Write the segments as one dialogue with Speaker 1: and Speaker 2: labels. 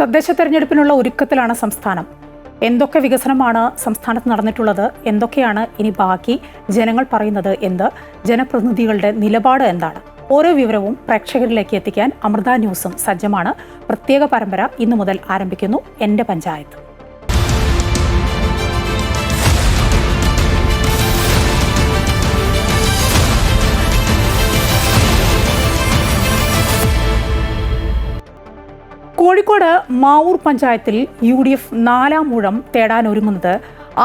Speaker 1: തദ്ദേശ തെരഞ്ഞെടുപ്പിനുള്ള ഒരുക്കത്തിലാണ് സംസ്ഥാനം. എന്തൊക്കെ വികസനമാണ് സംസ്ഥാനത്ത് നടന്നിട്ടുള്ളത്? എന്തൊക്കെയാണ് ഇനി ബാക്കി? ജനങ്ങൾ പറയുന്നത് എന്ത്? ജനപ്രതിനിധികളുടെ നിലപാട് എന്താണ്? ഓരോ വിവരവും പ്രേക്ഷകരിലേക്ക് എത്തിക്കാൻ അമൃത ന്യൂസും സജ്ജമാണ്. പ്രത്യേക പരമ്പര ഇന്നു മുതൽ ആരംഭിക്കുന്നു എന്റെ പഞ്ചായത്ത്. കോഴിക്കോട് മാവൂർ പഞ്ചായത്തിൽ യു ഡി എഫ് നാലാം ഊഴം തേടാനൊരുങ്ങുന്നത്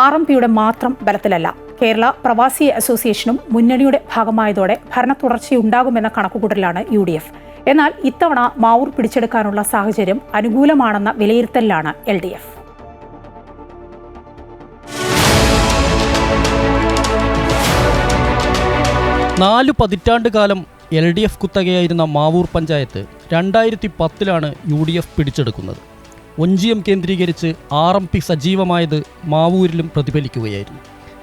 Speaker 1: ആർ എം പിയുടെ മാത്രം ബലത്തിലല്ല. കേരള പ്രവാസി അസോസിയേഷനും മുന്നണിയുടെ ഭാഗമായതോടെ ഭരണ തുടർച്ചയുണ്ടാകുമെന്ന കണക്കുകൂട്ടലാണ് യു ഡി എഫ് എന്നാൽ ഇത്തവണ മാവൂർ പിടിച്ചെടുക്കാനുള്ള സാഹചര്യം അനുകൂലമാണെന്ന വിലയിരുത്തലിലാണ് എൽ ഡി എഫ്.
Speaker 2: നാലു പതിറ്റാണ്ട് കാലം എൽ ഡി എഫ് കുത്തകയായിരുന്ന മാവൂർ പഞ്ചായത്ത് രണ്ടായിരത്തി പത്തിലാണ് യു ഡി എഫ് പിടിച്ചെടുക്കുന്നത്. ഒഞ്ചിയം കേന്ദ്രീകരിച്ച് ആർ എം പി സജീവമായത് മാവൂരിലും പ്രതിഫലിക്കുകയായിരുന്നു.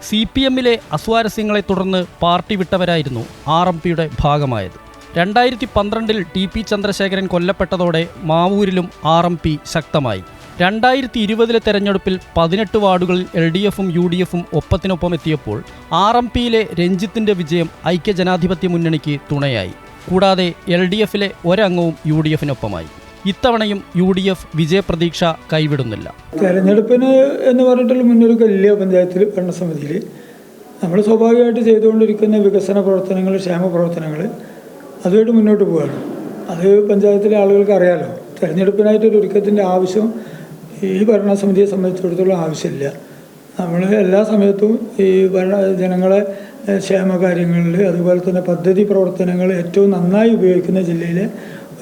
Speaker 2: സി പി എമ്മിലെ അസ്വാരസ്യങ്ങളെ തുടർന്ന് പാർട്ടി വിട്ടവരായിരുന്നു ആർ എം പിയുടെ ഭാഗമായത്. രണ്ടായിരത്തി പന്ത്രണ്ടിൽ ടി പി ചന്ദ്രശേഖരൻ കൊല്ലപ്പെട്ടതോടെ മാവൂരിലും ആർ എം പി ശക്തമായി. രണ്ടായിരത്തി ഇരുപതിലെ തെരഞ്ഞെടുപ്പിൽ പതിനെട്ട് വാർഡുകളിൽ എൽ ഡി എഫും യു ഡി എഫും ഒപ്പത്തിനൊപ്പം എത്തിയപ്പോൾ ആർ എം പിയിലെ രഞ്ജിത്തിന്റെ വിജയം ഐക്യജനാധിപത്യ മുന്നണിക്ക് തുണയായി. കൂടാതെ എൽ ഡി എഫിലെ ഒരംഗവും യു ഡി എഫിനൊപ്പമായി. ഇത്തവണയും യു ഡി എഫ് വിജയപ്രതീക്ഷ കൈവിടുന്നില്ല.
Speaker 3: തെരഞ്ഞെടുപ്പിന് എന്ന് പറഞ്ഞിട്ടുള്ള മുന്നൊരുക്കമില്ല പഞ്ചായത്തിൽ ഭരണസമിതിയിൽ നമ്മൾ സ്വാഭാവികമായിട്ട് ചെയ്തുകൊണ്ടിരിക്കുന്ന വികസന പ്രവർത്തനങ്ങൾ ക്ഷേമ പ്രവർത്തനങ്ങൾ അതുമായിട്ട് മുന്നോട്ട് പോവുകയാണ്. അത് പഞ്ചായത്തിലെ ആളുകൾക്ക് അറിയാലോ. തെരഞ്ഞെടുപ്പിനായിട്ടൊരു ഒരുക്കത്തിന്റെ ആവശ്യം ഈ ഭരണസമിതിയെ സംബന്ധിച്ചിടത്തോളം ആവശ്യമില്ല. നമ്മൾ എല്ലാ സമയത്തും ഈ ഭരണ ജനങ്ങളെ ക്ഷേമകാര്യങ്ങളിൽ അതുപോലെ തന്നെ പദ്ധതി പ്രവർത്തനങ്ങൾ ഏറ്റവും നന്നായി ഉപയോഗിക്കുന്ന ജില്ലയിലെ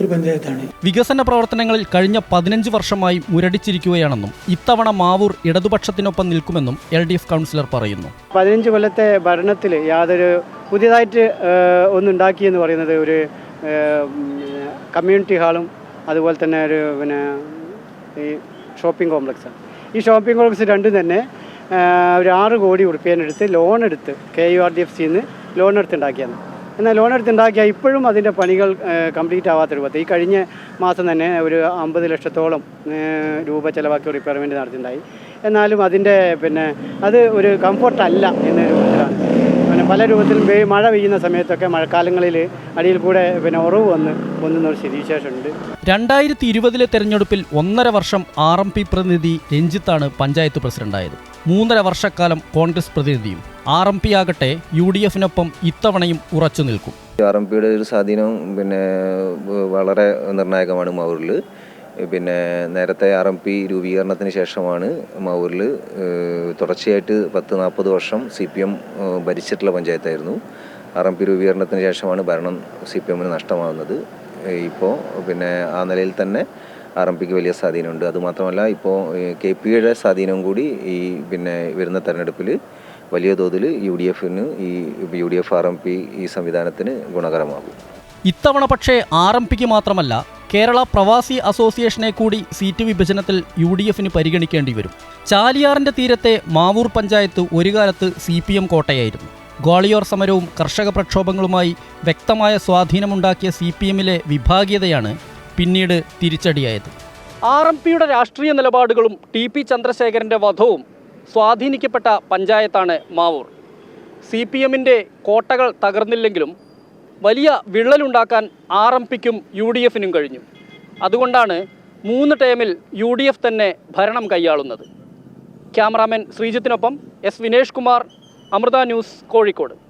Speaker 3: ഒരു പഞ്ചായത്താണ്.
Speaker 2: വികസന പ്രവർത്തനങ്ങളിൽ കഴിഞ്ഞ പതിനഞ്ച് വർഷമായി മുരടിച്ചിരിക്കുകയാണെന്നും ഇത്തവണ മാവൂർ ഇടതുപക്ഷത്തിനൊപ്പം നിൽക്കുമെന്നും എൽ ഡി എഫ് കൗൺസിലർ പറയുന്നു.
Speaker 4: പതിനഞ്ച് കൊല്ലത്തെ ഭരണത്തിൽ യാതൊരു പുതിയതായിട്ട് ഒന്നുണ്ടാക്കി എന്ന് പറയുന്നത് ഒരു കമ്മ്യൂണിറ്റി ഹാളും അതുപോലെ തന്നെ ഒരു പിന്നെ ഈ ഷോപ്പിംഗ് കോംപ്ലക്സാണ് ഈ ഷോപ്പിംഗ് കോംപ്ലക്സ് രണ്ടും തന്നെ ഒരു ആറ് കോടി ഉറുപ്പ്യനെടുത്ത് ലോൺ എടുത്ത് K U R D F സിന്ന് ലോൺ എടുത്തുണ്ടാക്കിയാണ് എന്നാൽ ലോൺ എടുത്തുണ്ടാക്കിയ ഇപ്പോഴും അതിന്റെ പണികൾ കംപ്ലീറ്റ് ആവാത്ത രൂപത്തിൽ ഈ കഴിഞ്ഞ മാസം തന്നെ ഒരു അമ്പത് ലക്ഷത്തോളം രൂപ ചിലവാക്കി റിപ്പയർമെന്റ് നടത്തിയിട്ടുണ്ടായി എന്നാലും അതിന്റെ പിന്നെ അത് ഒരു കംഫർട്ടല്ല എന്ന രൂപത്തിലാണ് പിന്നെ പല രൂപത്തിലും മഴ പെയ്യുന്ന സമയത്തൊക്കെ മഴക്കാലങ്ങളിൽ അടിയിൽ കൂടെ പിന്നെ ഉറവ് വന്ന് പൊന്നുന്ന ഒരു സ്ഥിതിവിശേഷമുണ്ട്.
Speaker 2: രണ്ടായിരത്തി ഇരുപതിലെ തെരഞ്ഞെടുപ്പിൽ ഒന്നര വർഷം ആർ എം പി പ്രതിനിധി രഞ്ജിത്താണ് പഞ്ചായത്ത് പ്രസിഡന്റായത്. മൂന്നര വർഷക്കാലം കോൺഗ്രസ് പ്രതിനിധിയും ആർ എം പി ആകട്ടെ യു ഡി എഫിനൊപ്പം ഇത്തവണയും ഉറച്ചു നിൽക്കും.
Speaker 5: ആർ എം പിയുടെ ഒരു സ്വാധീനം പിന്നെ വളരെ നിർണായകമാണ് മാവൂരിൽ പിന്നെ നേരത്തെ ആർ എം പി രൂപീകരണത്തിന് ശേഷമാണ് മാവൂരിൽ തുടർച്ചയായിട്ട് പത്ത് നാൽപ്പത് വർഷം സി പി എം ഭരിച്ചിട്ടുള്ള പഞ്ചായത്തായിരുന്നു. ആർ എം പി രൂപീകരണത്തിന് ശേഷമാണ് ഭരണം സി പി എമ്മിന് നഷ്ടമാകുന്നത്. ഇപ്പോൾ പിന്നെ ആ നിലയിൽ തന്നെ ആർ എം പിക്ക് വലിയ സ്വാധീനമുണ്ട്. അതുമാത്രമല്ല ഇപ്പോൾ കെ പിയുടെ സ്വാധീനം കൂടി ഈ പിന്നെ വരുന്ന തെരഞ്ഞെടുപ്പിൽ വലിയ തോതിൽ യു ഡി എഫിന് ഈ U D F R M P ഈ സംവിധാനത്തിന് ഗുണകരമാകും.
Speaker 2: ഇത്തവണ പക്ഷേ ആർ എം പിക്ക് മാത്രമല്ല കേരള പ്രവാസി അസോസിയേഷനെ കൂടി സീറ്റ് വിഭജനത്തിൽ യു ഡി എഫിന് പരിഗണിക്കേണ്ടി വരും. ചാലിയാറിന്റെ തീരത്തെ മാവൂർ പഞ്ചായത്ത് ഒരു കാലത്ത് സി പി എം കോട്ടയായിരുന്നു. ഗ്വാളിയോർ സമരവും കർഷക പ്രക്ഷോഭങ്ങളുമായി വ്യക്തമായ സ്വാധീനമുണ്ടാക്കിയ സി പി എമ്മിലെ വിഭാഗീയതയാണ് പിന്നീട് തിരിച്ചടിയായത്. ആർ എം പിയുടെ രാഷ്ട്രീയ നിലപാടുകളും ടി പി ചന്ദ്രശേഖരന്റെ വധവും സ്വാധീനിക്കപ്പെട്ട പഞ്ചായത്താണ് മാവൂർ. സി പി എമ്മിന്റെ കോട്ടകൾ തകർന്നില്ലെങ്കിലും വലിയ വിള്ളലുണ്ടാക്കാൻ ആർ എം പിക്കും യു ഡി എഫിനും കഴിഞ്ഞു. അതുകൊണ്ടാണ് മൂന്ന് ടേമിൽ യു ഡി എഫ് തന്നെ ഭരണം കൈയാളുന്നത്. ക്യാമറാമാൻ ശ്രീജിത്തിനൊപ്പം എസ് വിനേഷ് കുമാർ അമൃത ന്യൂസ് കോഴിക്കോട്.